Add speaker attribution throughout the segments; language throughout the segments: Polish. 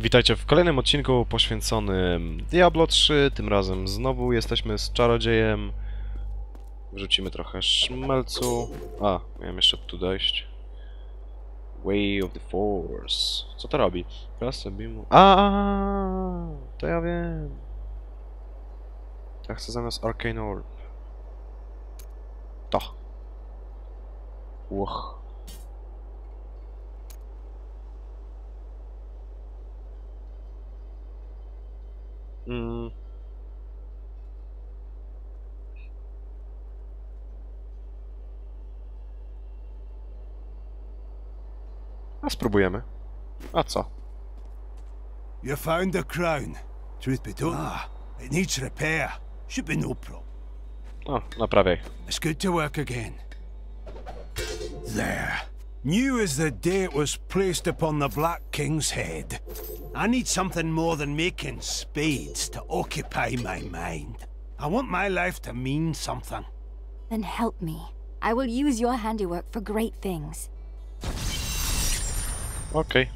Speaker 1: Witajcie w kolejnym odcinku poświęconym Diablo 3. Tym razem znowu jesteśmy z czarodziejem. Wrzucimy trochę szmelcu. A, miałem jeszcze tu dojść. Way of the Force. Co to robi? Raz sobie mu... A, to ja wiem. Ja chcę zamiast Arcane Orb. To. Łoch. Mm. A spróbujemy. A co?
Speaker 2: You found the crown. Truth be told, ah, it needs repair. Should be no problem.
Speaker 1: O, naprawiaj.
Speaker 2: It's good to work again. There. New as the day it was placed upon the Black King's head. I need something more than making spades to occupy my mind. I want my life to mean something.
Speaker 3: Then help me. I will use your handiwork for great things.
Speaker 1: Okay.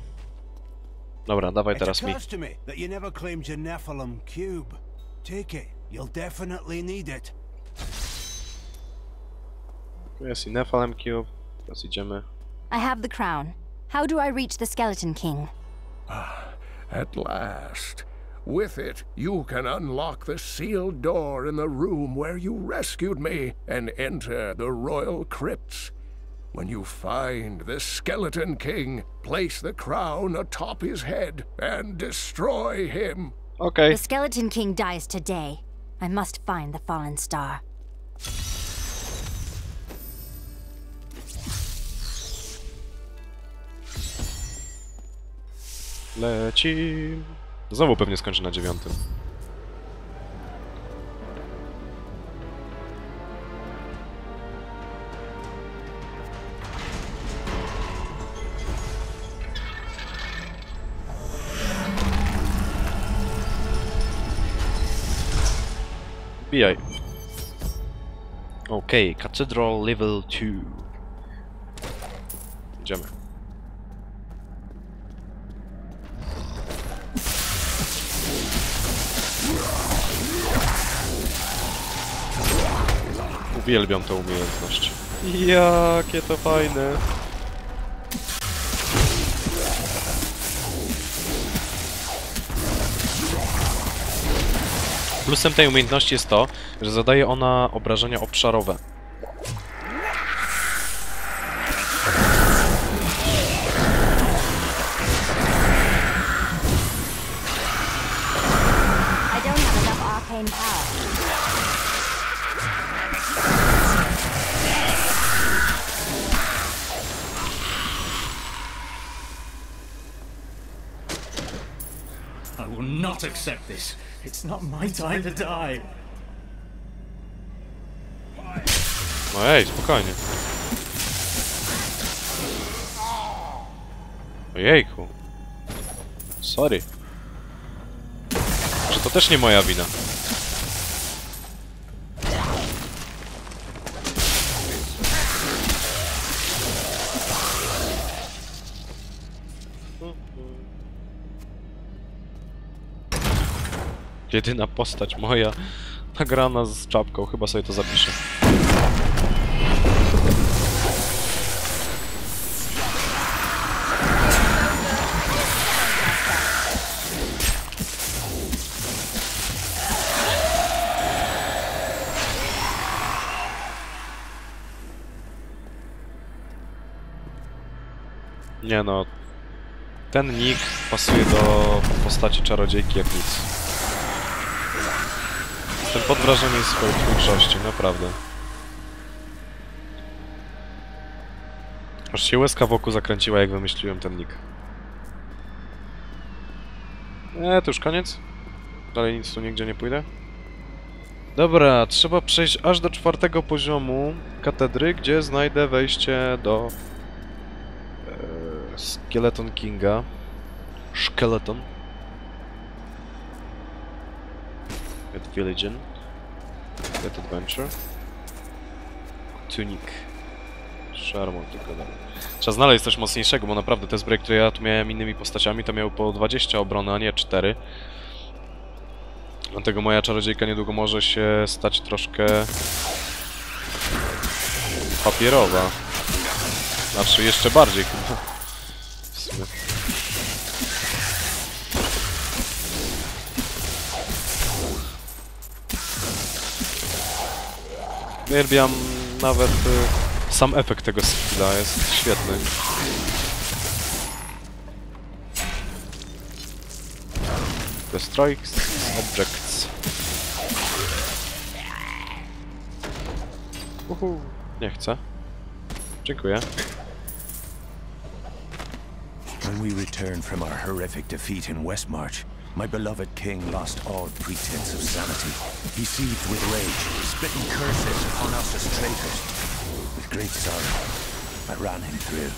Speaker 1: Dobra, dawaj
Speaker 2: It
Speaker 1: teraz mi.
Speaker 2: to me that you never claimed your Nephilim cube. Take it. You'll definitely need it.
Speaker 1: Tu jest i Nephalem Cube. Teraz idziemy.
Speaker 3: I have the crown. How do I reach the Skeleton King?
Speaker 4: Ah, At last. With it, you can unlock the sealed door in the room where you rescued me and enter the royal crypts. When you find the Skeleton King, place the crown atop his head and destroy him.
Speaker 1: Okay.
Speaker 3: The Skeleton King dies today. I must find the fallen star.
Speaker 1: Leci. Znowu pewnie skończy na dziewiątym. Bijaj. Okej, Cathedral Level 2. Idziemy. Uwielbiam tę umiejętność. Jakie to fajne. Plusem tej umiejętności jest to, że zadaje ona obrażenia obszarowe.
Speaker 5: Not accept this. It's not my time to die.
Speaker 1: No ej, spokojnie. Ojejku. Sorry. Że to też nie moja wina. Jedyna postać moja nagrana z czapką, chyba sobie to zapiszę. Nie no, ten nick pasuje do postaci czarodziejki jak nic. Jestem pod wrażeniem swojej twórczości, naprawdę. Aż się łezka wokół zakręciła, jak wymyśliłem ten nick. Nie, to już koniec? Dalej nic tu nigdzie nie pójdę? Dobra, trzeba przejść aż do czwartego poziomu katedry, gdzie znajdę wejście do e, Skeleton Kinga. Skeleton. Get Villagen. Get Adventure. Tunic. Sherman tylko dam. Trzeba znaleźć coś mocniejszego, bo naprawdę te zbroje, które ja tu miałem innymi postaciami, to miały po 20 obrony, a nie 4. Dlatego moja czarodziejka niedługo może się stać troszkę... papierowa. Znaczy, jeszcze bardziej chyba. W sumie. Uwielbiam nawet y, sam efekt tego skilla, jest świetny. Destroy objects. Uhu, nie chcę. Dziękuję.
Speaker 2: When we returned from our horrific defeat in Westmarch, my beloved king lost all pretense of sanity. He seethed with rage, spitting curses upon us as traitors. With great sorrow, I ran him through.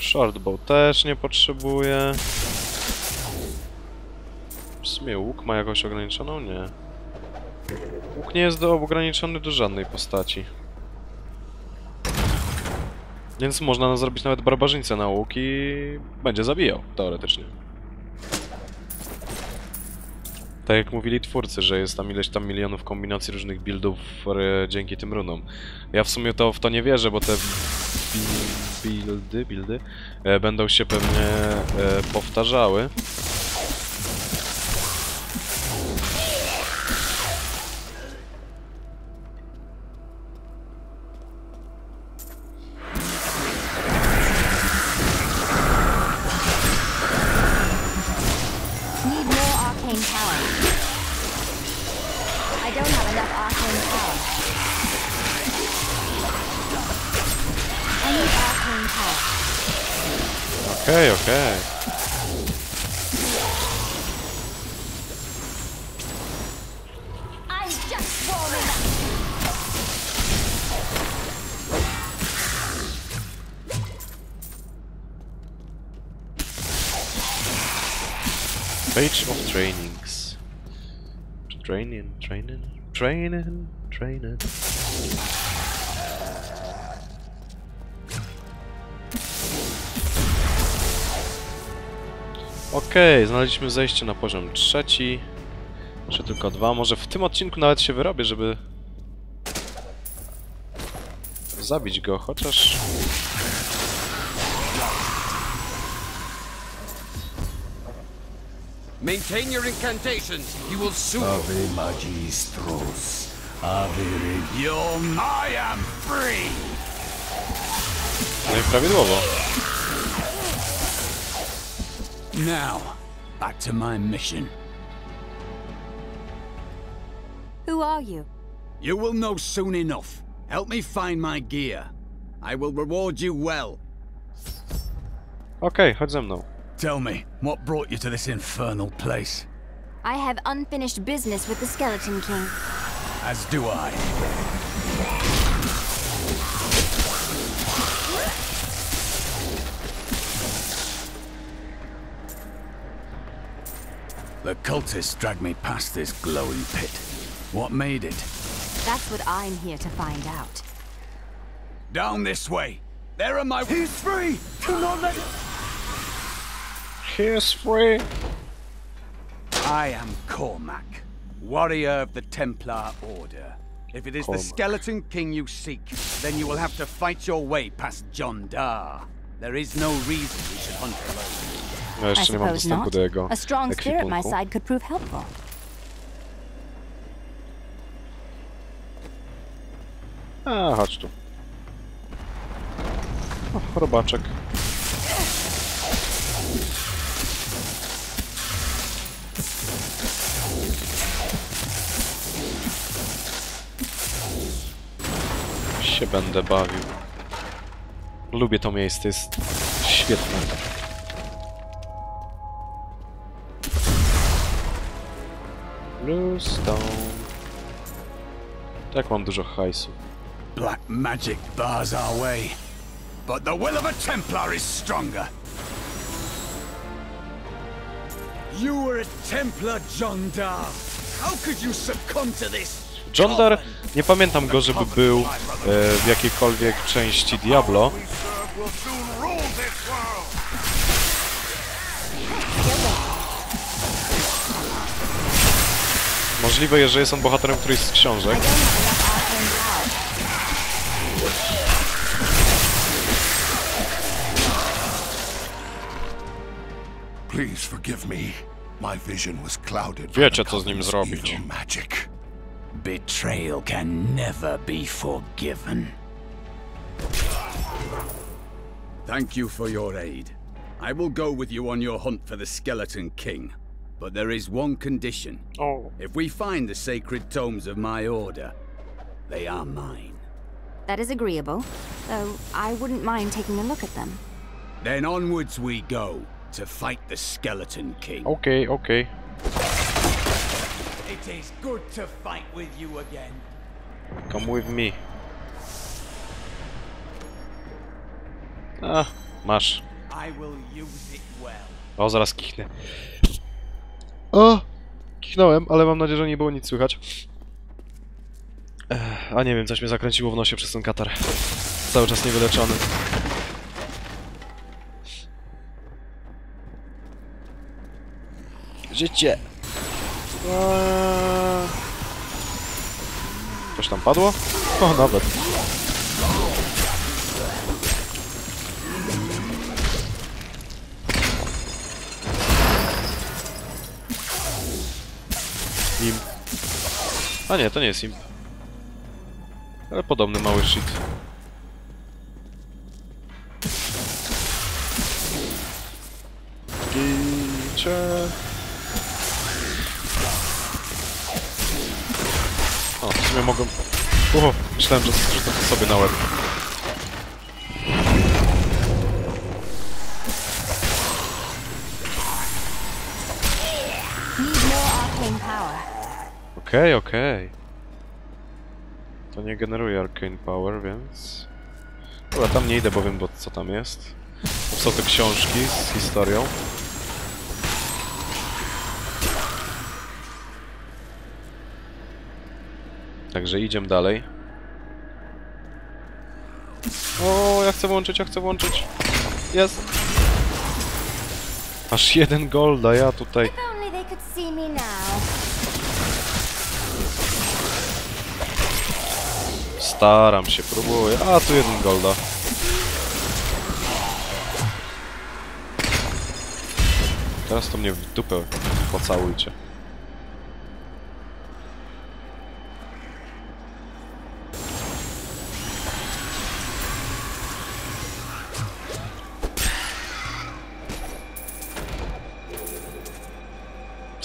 Speaker 1: Shortbow też nie potrzebuję. W sumie łuk ma jakąś ograniczoną? Nie. Łuk nie jest do, ograniczony do żadnej postaci. Więc można zrobić nawet barbarzyńcę na łuk i będzie zabijał, teoretycznie. Tak jak mówili twórcy, że jest tam ileś tam milionów kombinacji różnych buildów e, dzięki tym runom. Ja w sumie to w to nie wierzę, bo te buildy, buildy e, będą się pewnie e, powtarzały. Page of trainings. Training, training, training, training. Okej, znaleźliśmy zejście na poziom trzeci. Jeszcze tylko dwa. Może w tym odcinku nawet się wyrobię, żeby zabić go, chociaż
Speaker 6: Maintain your incantations. You will soon.
Speaker 2: Ave Magistros. Ave Regium. I am free!
Speaker 1: no i prawidłowo.
Speaker 2: Now, back to my mission.
Speaker 3: Who are you?
Speaker 7: You will know soon enough. Help me find my gear. I will reward you well.
Speaker 1: Okej, chodź ze mną.
Speaker 7: Tell me, what brought you to this infernal place?
Speaker 3: I have unfinished business with the Skeleton King.
Speaker 7: As do I. The cultists dragged me past this glowing pit. What made it?
Speaker 3: That's what I'm here to find out.
Speaker 7: Down this way. There are my. He's free. Do not let.
Speaker 1: He is free.
Speaker 7: I am Cormac, warrior of the Templar Order. If it is
Speaker 1: Cormac.
Speaker 7: the Skeleton King you seek, then you will have to fight your way past John Dar. There is no reason we should hunt alone.
Speaker 1: No
Speaker 3: I
Speaker 1: jeszcze nie mam
Speaker 3: suppose not.
Speaker 1: do
Speaker 3: A strong spirit at my side could prove helpful.
Speaker 1: A, chodź tu. O, robaczek. Się będę bawił. Lubię to miejsce, jest świetne. Bluestone. Tak mam dużo hajsu.
Speaker 7: black magic bars our way. But the will of a Templar is stronger. You were a Templar, John Dar. How could you succumb to this?
Speaker 1: John Dar, nie pamiętam go, żeby był e, w jakiejkolwiek części Diablo. Możliwe, że jest on bohaterem którejś z książek. Wiecie, co z nim zrobić.
Speaker 4: Evil magic.
Speaker 7: Betrayal can never be forgiven. Thank you for your aid. I will go with you on your hunt for the Skeleton King. But there is one condition.
Speaker 1: O,
Speaker 7: If we find the sacred tomes of my order, they are mine.
Speaker 3: That is agreeable, though I wouldn't mind taking a look at them.
Speaker 7: Then onwards we go to fight the Skeleton King.
Speaker 1: Okay, okej.
Speaker 7: Is good to fight with you again.
Speaker 1: Come with me. A, masz.
Speaker 7: I will use it well.
Speaker 1: O, zaraz kichnę. O! Kichnąłem, ale mam nadzieję, że nie było nic słychać. Ech, a nie wiem, coś mnie zakręciło w nosie przez ten katar. Cały czas niewyleczony. Życie! Eee. Coś tam padło? O, nawet. Imp. A nie, to nie jest imp. Ale podobny mały shit. Mogą... O, myślałem, że zrzucę to sobie na łeb.
Speaker 3: Arcane power.
Speaker 1: Okej, okej. To nie generuje Arcane Power, więc... Dobra, tam nie idę, bo wiem, bo co tam jest. To są te książki z historią. Także idziemy dalej. O, ja chcę włączyć, ja chcę włączyć. Jest. Aż jeden golda, ja tutaj... Staram się, próbuję. A, tu jeden golda. Teraz to mnie w dupę pocałujcie.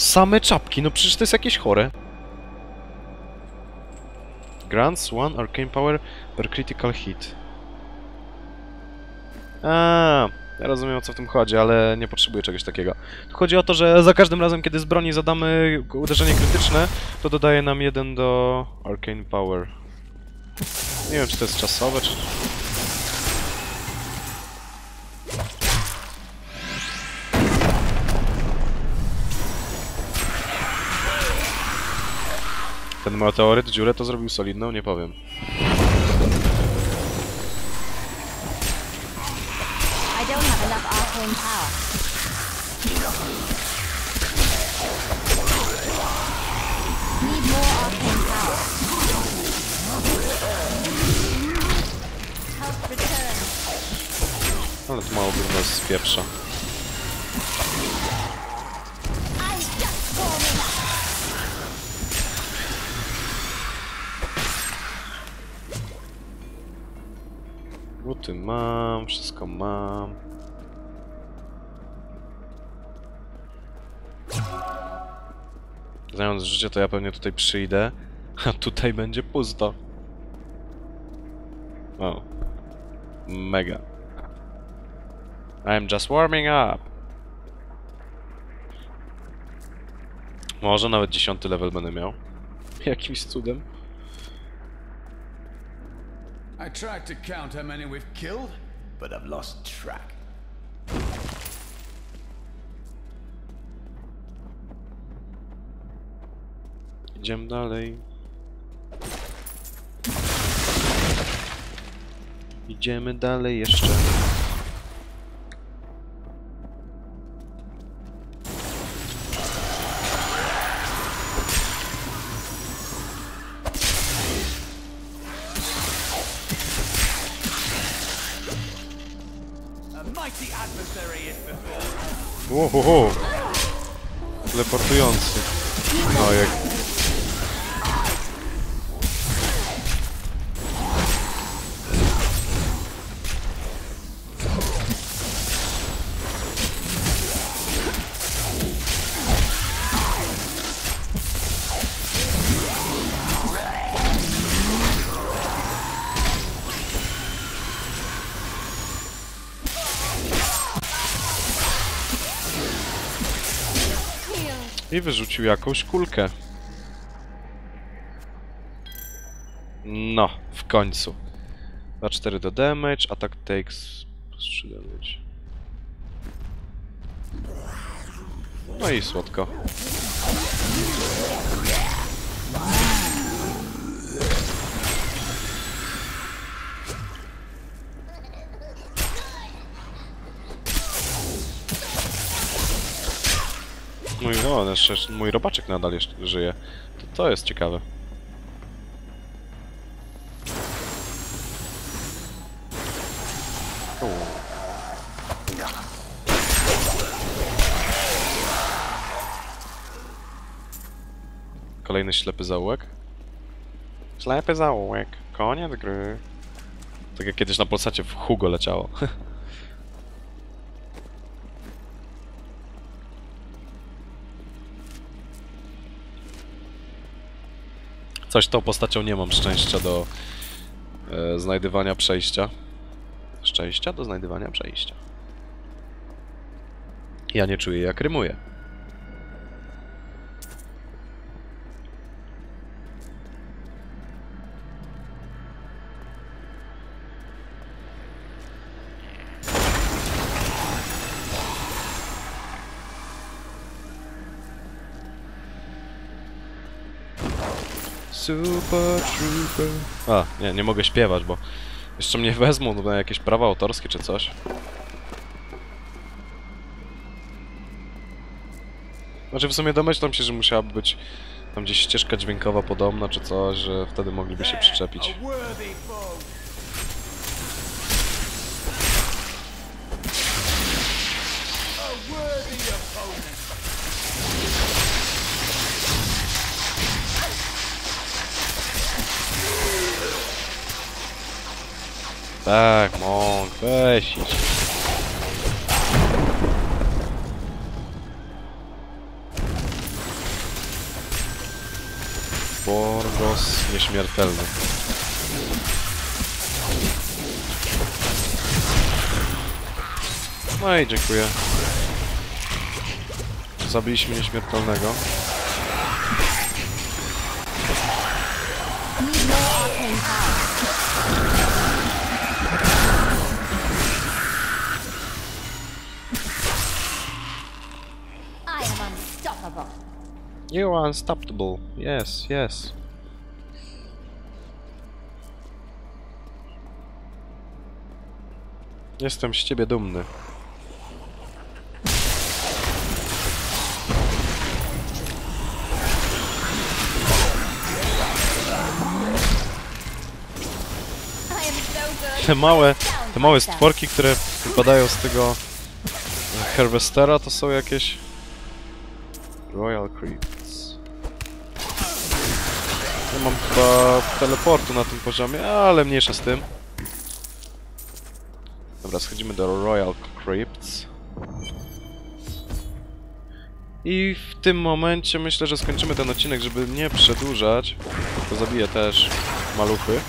Speaker 1: Same czapki, no przecież to jest jakieś chore. Grants one arcane power per critical hit. A, ja rozumiem o co w tym chodzi, ale nie potrzebuję czegoś takiego. Tu chodzi o to, że za każdym razem, kiedy z broni zadamy uderzenie krytyczne, to dodaje nam jeden do arcane power. Nie wiem, czy to jest czasowe, czy... Ten meteoryt dziurę to zrobił solidną, nie powiem.
Speaker 3: I don't have enough arcane power.
Speaker 1: Buty mam, wszystko mam. Znając życie, to ja pewnie tutaj przyjdę, a tutaj będzie pusto. O. Mega. I'm just warming up. Może nawet dziesiąty level będę miał. Jakimś cudem.
Speaker 8: I tried to count how many we've killed, but I've lost track.
Speaker 1: Idziemy dalej. Idziemy dalej jeszcze. Ohoho! Teleportujący. No jak... Wyrzucił jakąś kulkę. No, w końcu. 2-4 do damage, attack takes plus 3 damage. No i słodko. Mój, o, jeszcze mój robaczek nadal jeszcze żyje. To, to jest ciekawe. Kolejny ślepy zaułek. Ślepy zaułek. Koniec gry. Tak jak kiedyś na Polsacie w Hugo leciało. Coś tą postacią nie mam szczęścia do e, znajdywania przejścia. Szczęścia do znajdywania przejścia. Ja nie czuję jak rymuję. Super Trooper. A, nie, nie mogę śpiewać, bo jeszcze mnie wezmą na jakieś prawa autorskie czy coś. Znaczy w sumie domyślam się, że musiałaby być tam gdzieś ścieżka dźwiękowa podobna czy coś, że wtedy mogliby się przyczepić.
Speaker 7: A worthy opponent.
Speaker 1: Tak, mąk, weź idź. Borgos nieśmiertelny. No i dziękuję. Zabiliśmy nieśmiertelnego. You are unstoppable. Yes, yes. Jestem z ciebie dumny. Te małe, te małe stworki, które wypadają z tego Harvestera, to są jakieś Royal Creeps. Nie mam chyba teleportu na tym poziomie, ale mniejsza z tym. Dobra, schodzimy do Royal Crypts. I w tym momencie myślę, że skończymy ten odcinek, żeby nie przedłużać. To zabiję też maluchy.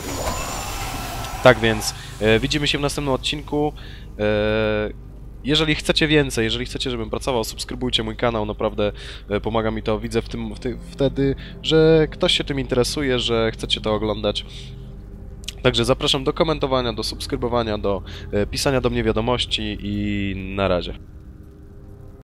Speaker 1: Tak więc, e, widzimy się w następnym odcinku. E, jeżeli chcecie więcej, jeżeli chcecie, żebym pracował, subskrybujcie mój kanał, naprawdę e, pomaga mi to. Widzę w tym, w ty, wtedy, że ktoś się tym interesuje, że chcecie to oglądać. Także zapraszam do komentowania, do subskrybowania, do e, pisania do mnie wiadomości i na razie.